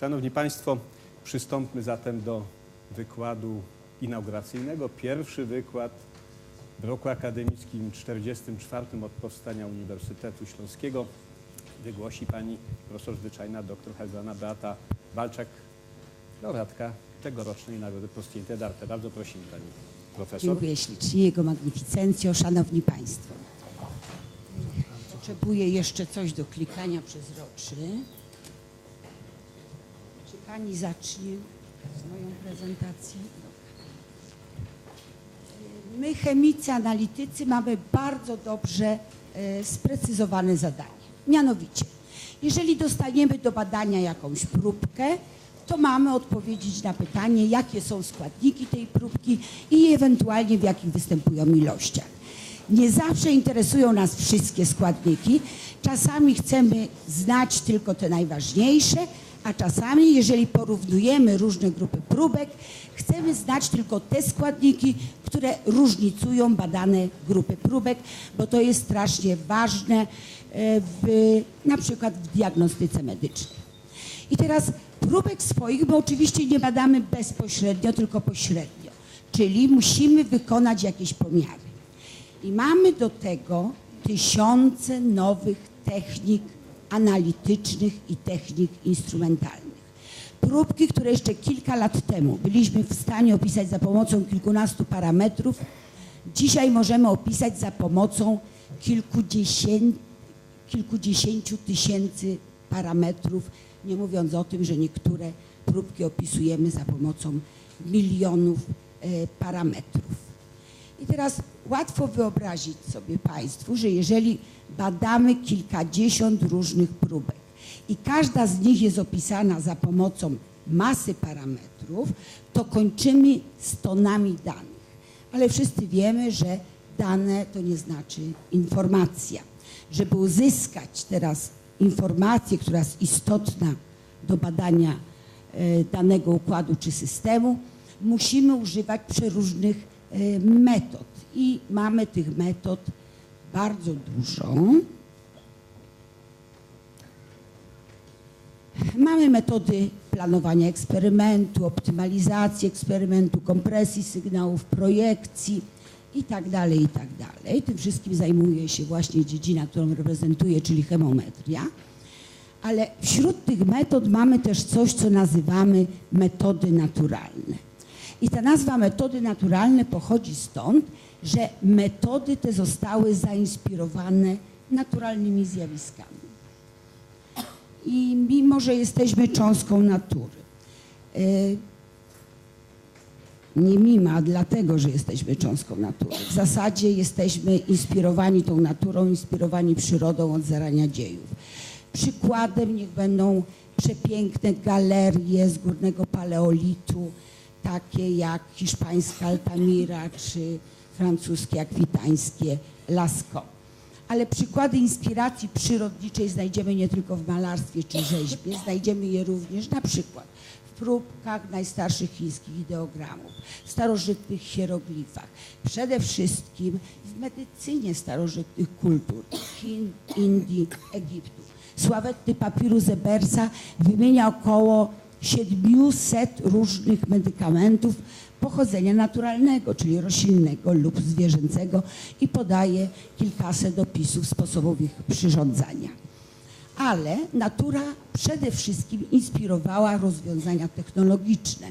Szanowni Państwo, przystąpmy zatem do wykładu inauguracyjnego. Pierwszy wykład w roku akademickim 44 od powstania Uniwersytetu Śląskiego wygłosi pani profesor zwyczajna dr Helena Beata Walczak, laureatka tegorocznej Nagrody Prostiente d'Arte. Bardzo prosimy pani profesor. Dziękuję ślicznie, Jego Magnificencjo, Szanowni Państwo. Potrzebuję jeszcze coś do klikania przezroczy. Czy Pani zacznie z moją prezentacją? My, chemicy, analitycy, mamy bardzo dobrze e, sprecyzowane zadanie. Mianowicie, jeżeli dostaniemy do badania jakąś próbkę, to mamy odpowiedzieć na pytanie, jakie są składniki tej próbki i ewentualnie w jakich występują ilościach. Nie zawsze interesują nas wszystkie składniki. Czasami chcemy znać tylko te najważniejsze, a czasami, jeżeli porównujemy różne grupy próbek, chcemy znać tylko te składniki, które różnicują badane grupy próbek, bo to jest strasznie ważne e, w, na przykład w diagnostyce medycznej. I teraz próbek swoich my oczywiście nie badamy bezpośrednio, tylko pośrednio, czyli musimy wykonać jakieś pomiary. I mamy do tego tysiące nowych technik analitycznych i technik instrumentalnych. Próbki, które jeszcze kilka lat temu byliśmy w stanie opisać za pomocą kilkunastu parametrów, dzisiaj możemy opisać za pomocą kilkudziesięciu, kilkudziesięciu tysięcy parametrów, nie mówiąc o tym, że niektóre próbki opisujemy za pomocą milionów e, parametrów. I teraz łatwo wyobrazić sobie Państwu, że jeżeli badamy kilkadziesiąt różnych próbek i każda z nich jest opisana za pomocą masy parametrów, to kończymy z tonami danych. Ale wszyscy wiemy, że dane to nie znaczy informacja. Żeby uzyskać teraz informację, która jest istotna do badania e, danego układu czy systemu, musimy używać przeróżnych metod. I mamy tych metod bardzo dużo. Mamy metody planowania eksperymentu, optymalizacji eksperymentu, kompresji sygnałów, projekcji i tak dalej, i tak. Tym wszystkim zajmuje się właśnie dziedzina, którą reprezentuję, czyli chemometria. Ale wśród tych metod mamy też coś, co nazywamy metody naturalne. I ta nazwa metody naturalne pochodzi stąd, że metody te zostały zainspirowane naturalnymi zjawiskami. I mimo, że jesteśmy cząstką natury, e, nie mimo, a dlatego, że jesteśmy cząstką natury. W zasadzie jesteśmy inspirowani tą naturą, inspirowani przyrodą od zarania dziejów. Przykładem niech będą przepiękne galerie z górnego paleolitu, takie jak hiszpańska Altamira czy francuskie akwitańskie Lascaux. Ale przykłady inspiracji przyrodniczej znajdziemy nie tylko w malarstwie czy rzeźbie, znajdziemy je również na przykład w próbkach najstarszych chińskich ideogramów, w starożytnych hieroglifach, przede wszystkim w medycynie starożytnych kultur Chin, Indii, Egiptu. Sławetny papirus Ebersa wymienia około 700 różnych medykamentów pochodzenia naturalnego, czyli roślinnego lub zwierzęcego i podaje kilkaset opisów sposobów ich przyrządzania. Ale natura przede wszystkim inspirowała rozwiązania technologiczne,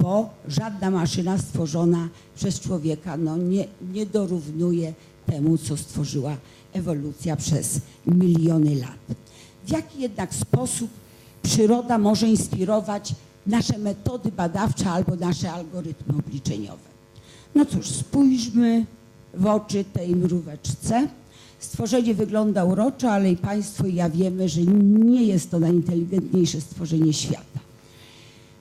bo żadna maszyna stworzona przez człowieka no, nie, nie dorównuje temu, co stworzyła ewolucja przez miliony lat. W jaki jednak sposób przyroda może inspirować nasze metody badawcze albo nasze algorytmy obliczeniowe. No cóż, spójrzmy w oczy tej mróweczce. Stworzenie wygląda uroczo, ale i Państwo i ja wiemy, że nie jest to najinteligentniejsze stworzenie świata.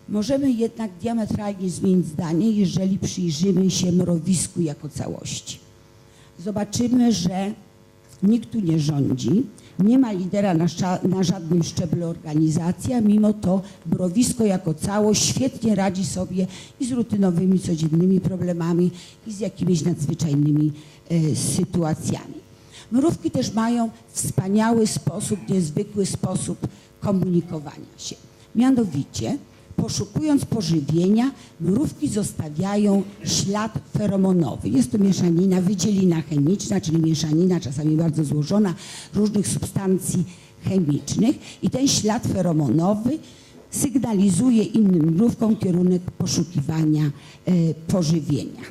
Możemy jednak diametralnie zmienić zdanie, jeżeli przyjrzymy się mrowisku jako całości. Zobaczymy, że nikt tu nie rządzi, nie ma lidera na, na, żadnym szczeblu organizacji, a mimo to mrowisko jako całość świetnie radzi sobie i z rutynowymi, codziennymi problemami i z jakimiś nadzwyczajnymi e, sytuacjami. Mrówki też mają wspaniały sposób, niezwykły sposób komunikowania się. Mianowicie, poszukując pożywienia, mrówki zostawiają ślad feromonowy. Jest to mieszanina, wydzielina chemiczna, czyli mieszanina czasami bardzo złożona różnych substancji chemicznych i ten ślad feromonowy sygnalizuje innym mrówkom kierunek poszukiwania e, pożywienia.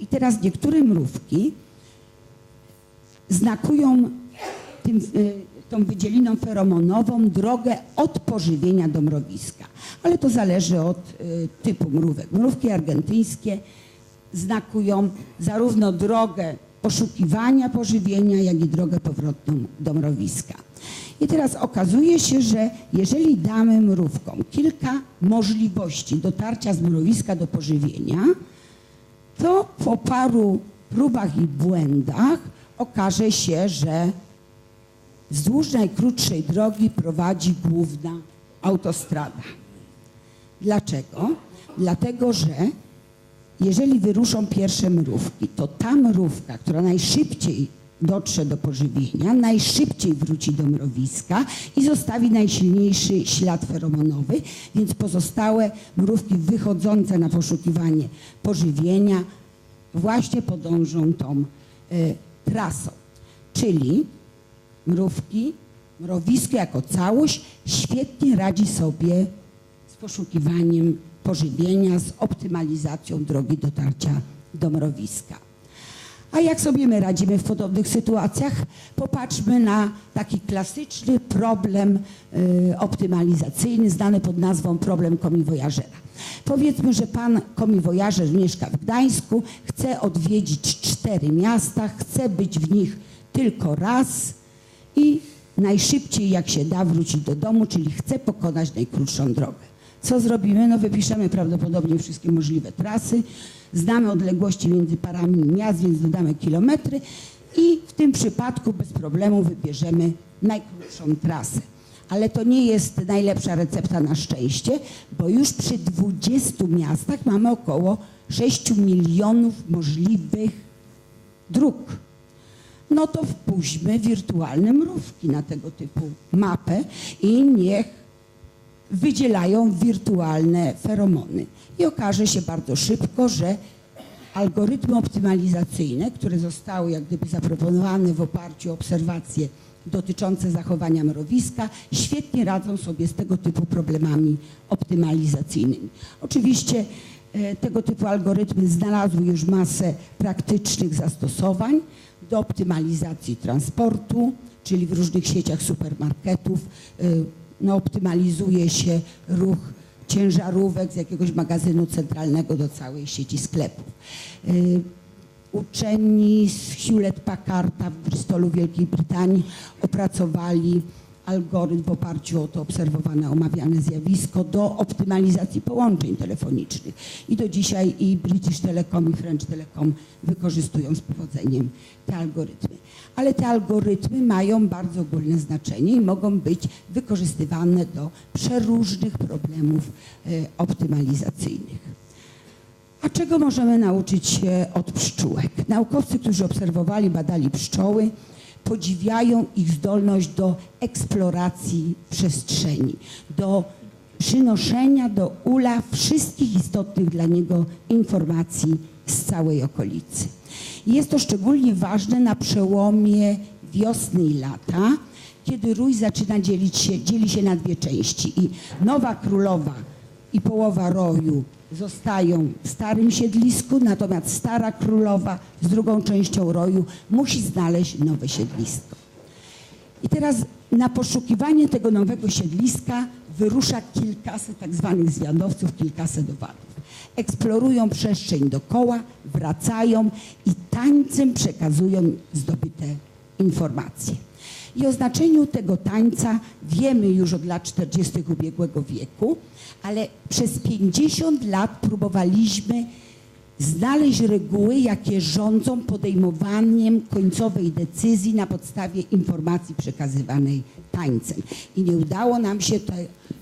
I teraz niektóre mrówki znakują tym, y, tą wydzieliną feromonową drogę od pożywienia do mrowiska. Ale to zależy od y, typu mrówek. Mrówki argentyńskie znakują zarówno drogę poszukiwania pożywienia, jak i drogę powrotną do mrowiska. I teraz okazuje się, że jeżeli damy mrówkom kilka możliwości dotarcia z mrowiska do pożywienia, to po paru próbach i błędach okaże się, że wzdłuż najkrótszej drogi prowadzi główna autostrada. Dlaczego? Dlatego, że jeżeli wyruszą pierwsze mrówki, to ta mrówka, która najszybciej dotrze do pożywienia, najszybciej wróci do mrowiska i zostawi najsilniejszy ślad feromonowy, więc pozostałe mrówki wychodzące na poszukiwanie pożywienia właśnie podążą tą y, trasą. Czyli mrówki, mrowisko jako całość świetnie radzi sobie z poszukiwaniem pożywienia, z optymalizacją drogi dotarcia do mrowiska. A jak sobie my radzimy w podobnych sytuacjach? Popatrzmy na taki klasyczny problem y, optymalizacyjny, znany pod nazwą problem komiwojażera. Powiedzmy, że pan komiwojażer mieszka w Gdańsku, chce odwiedzić cztery miasta, chce być w nich tylko raz i najszybciej jak się da wrócić do domu, czyli chce pokonać najkrótszą drogę. Co zrobimy? No wypiszemy prawdopodobnie wszystkie możliwe trasy, znamy odległości między parami miast, więc dodamy kilometry i w tym przypadku bez problemu wybierzemy najkrótszą trasę. Ale to nie jest najlepsza recepta na szczęście, bo już przy 20 miastach mamy około 6 milionów możliwych dróg. No to wpuśćmy wirtualne mrówki na tego typu mapę i niech wydzielają wirtualne feromony. I okaże się bardzo szybko, że algorytmy optymalizacyjne, które zostały jak gdyby zaproponowane w oparciu o obserwacje dotyczące zachowania mrowiska, świetnie radzą sobie z tego typu problemami optymalizacyjnymi. Oczywiście e, tego typu algorytmy znalazły już masę praktycznych zastosowań do optymalizacji transportu, czyli w różnych sieciach supermarketów e, no, optymalizuje się ruch ciężarówek z jakiegoś magazynu centralnego do całej sieci sklepów. Y, Uczeni z Hewlett Packarda w Bristolu, Wielkiej Brytanii opracowali algorytm w oparciu o to obserwowane, omawiane zjawisko do optymalizacji połączeń telefonicznych. I do dzisiaj i British Telecom i French Telecom wykorzystują z powodzeniem te algorytmy. Ale te algorytmy mają bardzo ogólne znaczenie i mogą być wykorzystywane do przeróżnych problemów e, optymalizacyjnych. A czego możemy nauczyć się od pszczółek? Naukowcy, którzy obserwowali, badali pszczoły, podziwiają ich zdolność do eksploracji przestrzeni, do przynoszenia do ula wszystkich istotnych dla niego informacji z całej okolicy. Jest to szczególnie ważne na przełomie wiosny i lata, kiedy rój zaczyna dzielić się, dzieli się na dwie części i nowa królowa i połowa roju zostają w starym siedlisku, natomiast stara królowa z drugą częścią roju musi znaleźć nowe siedlisko. I teraz na poszukiwanie tego nowego siedliska wyrusza kilkaset tak zwanych zwiadowców, kilkaset owadów. Eksplorują przestrzeń dookoła, wracają i tańcem przekazują zdobyte informacje. I o znaczeniu tego tańca wiemy już od lat 40. ubiegłego wieku, ale przez 50 lat próbowaliśmy znaleźć reguły, jakie rządzą podejmowaniem końcowej decyzji na podstawie informacji przekazywanej tańcem. I nie udało nam się te,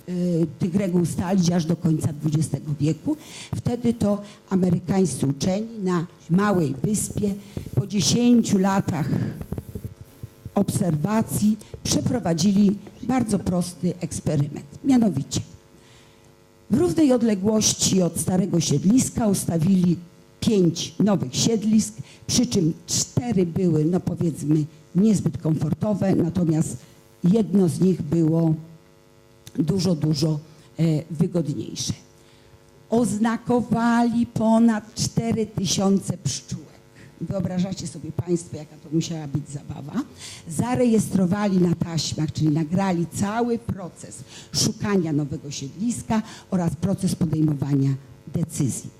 y, tych reguł ustalić aż do końca XX wieku. Wtedy to amerykańscy uczeni na małej wyspie po 10 latach obserwacji przeprowadzili bardzo prosty eksperyment. Mianowicie, w równej odległości od starego siedliska ustawili pięć nowych siedlisk, przy czym cztery były, no powiedzmy, niezbyt komfortowe, natomiast jedno z nich było dużo, dużo e, wygodniejsze. Oznakowali ponad 4 tysiące pszczółek. Wyobrażacie sobie Państwo, jaka to musiała być zabawa. Zarejestrowali na taśmach, czyli nagrali cały proces szukania nowego siedliska oraz proces podejmowania decyzji.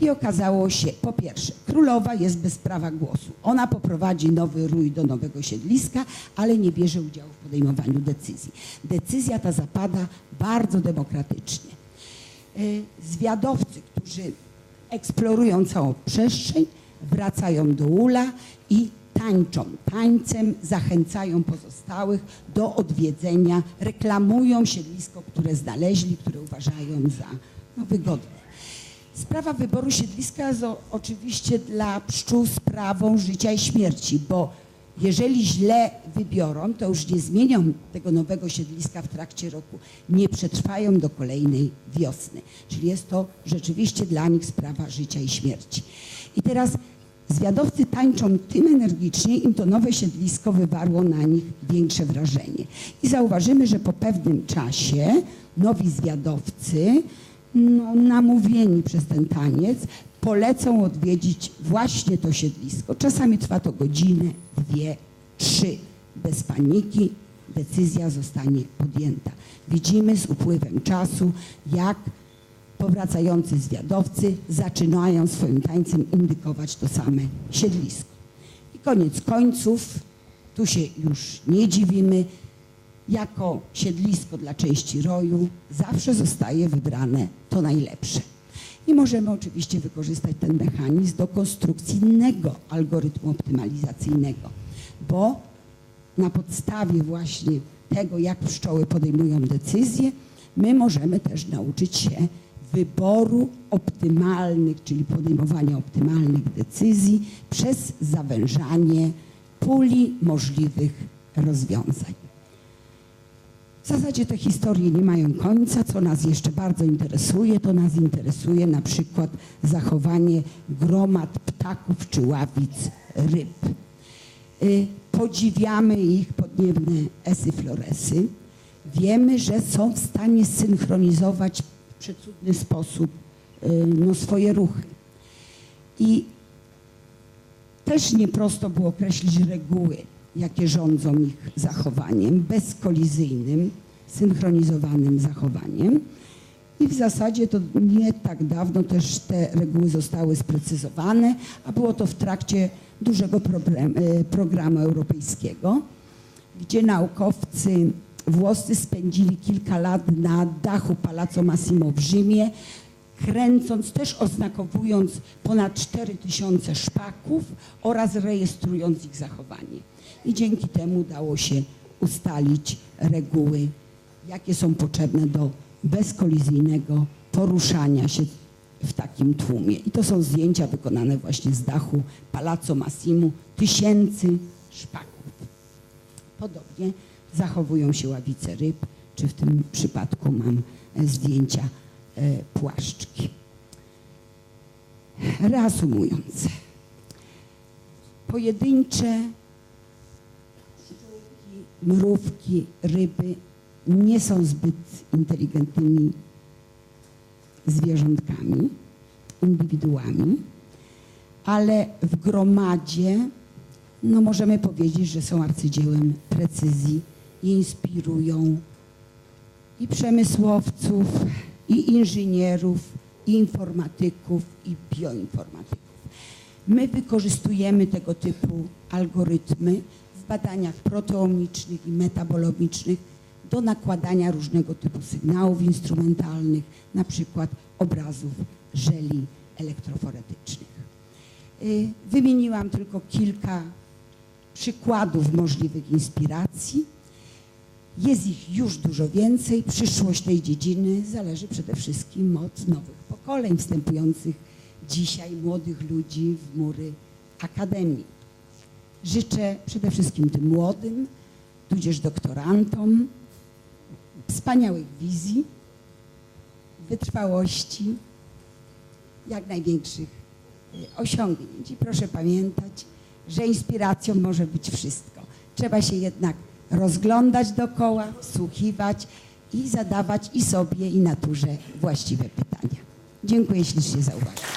I okazało się, po pierwsze, królowa jest bez prawa głosu. Ona poprowadzi nowy rój do nowego siedliska, ale nie bierze udziału w podejmowaniu decyzji. Decyzja ta zapada bardzo demokratycznie. Y, Zwiadowcy, którzy eksplorują całą przestrzeń, wracają do ula i tańczą. Tańcem zachęcają pozostałych do odwiedzenia, reklamują siedlisko, które znaleźli, które uważają za no, wygodne. Sprawa wyboru siedliska jest oczywiście dla pszczół sprawą życia i śmierci, bo jeżeli źle wybiorą, to już nie zmienią tego nowego siedliska w trakcie roku. Nie przetrwają do kolejnej wiosny. Czyli jest to rzeczywiście dla nich sprawa życia i śmierci. I teraz zwiadowcy tańczą tym energicznie, im to nowe siedlisko wywarło na nich większe wrażenie. I zauważymy, że po pewnym czasie nowi zwiadowcy no, namówieni przez ten taniec, polecą odwiedzić właśnie to siedlisko. Czasami trwa to godzinę, dwie, trzy. Bez paniki decyzja zostanie podjęta. Widzimy z upływem czasu, jak powracający zwiadowcy zaczynają swoim tańcem indykować to same siedlisko. I koniec końców, tu się już nie dziwimy, jako siedlisko dla części roju zawsze zostaje wybrane to najlepsze. I możemy oczywiście wykorzystać ten mechanizm do konstrukcji innego algorytmu optymalizacyjnego, bo na podstawie właśnie tego, jak pszczoły podejmują decyzje, my możemy też nauczyć się wyboru optymalnych, czyli podejmowania optymalnych decyzji przez zawężanie puli możliwych rozwiązań. W zasadzie te historie nie mają końca. Co nas jeszcze bardzo interesuje, to nas interesuje na przykład zachowanie gromad ptaków czy ławic ryb. Y, Podziwiamy ich podniebne esyfloresy. Wiemy, że są w stanie synchronizować przecudny sposób y, no, swoje ruchy. I też nieprosto było określić reguły, jakie rządzą ich zachowaniem, bezkolizyjnym, synchronizowanym zachowaniem. I w zasadzie to nie tak dawno też te reguły zostały sprecyzowane, a było to w trakcie dużego e, programu europejskiego, gdzie naukowcy włoscy spędzili kilka lat na dachu Palazzo Massimo w Rzymie, kręcąc, też oznakowując ponad 4000 szpaków oraz rejestrując ich zachowanie. I dzięki temu udało się ustalić reguły, jakie są potrzebne do bezkolizyjnego poruszania się w takim tłumie. I to są zdjęcia wykonane właśnie z dachu Palazzo Massimo tysięcy szpaków. Podobnie zachowują się ławice ryb, czy w tym przypadku mam e, zdjęcia e, płaszczki. Reasumując, pojedyncze szczurki, mrówki, ryby nie są zbyt inteligentnymi zwierzątkami, indywiduami, ale w gromadzie no możemy powiedzieć, że są arcydziełem precyzji inspirują i przemysłowców, i inżynierów, i informatyków, i bioinformatyków. My wykorzystujemy tego typu algorytmy w badaniach proteomicznych i metabolomicznych do nakładania różnego typu sygnałów instrumentalnych, na przykład obrazów żeli elektroforetycznych. Y, Wymieniłam tylko kilka przykładów możliwych inspiracji. Jest ich już dużo więcej. Przyszłość tej dziedziny zależy przede wszystkim od nowych pokoleń wstępujących dzisiaj młodych ludzi w mury akademii. Życzę przede wszystkim tym młodym, tudzież doktorantom, wspaniałych wizji, wytrwałości, jak największych y, osiągnięć. I proszę pamiętać, że inspiracją może być wszystko. Trzeba się jednak rozglądać dookoła, wsłuchiwać i zadawać i sobie, i naturze właściwe pytania. Dziękuję ślicznie za uwagę.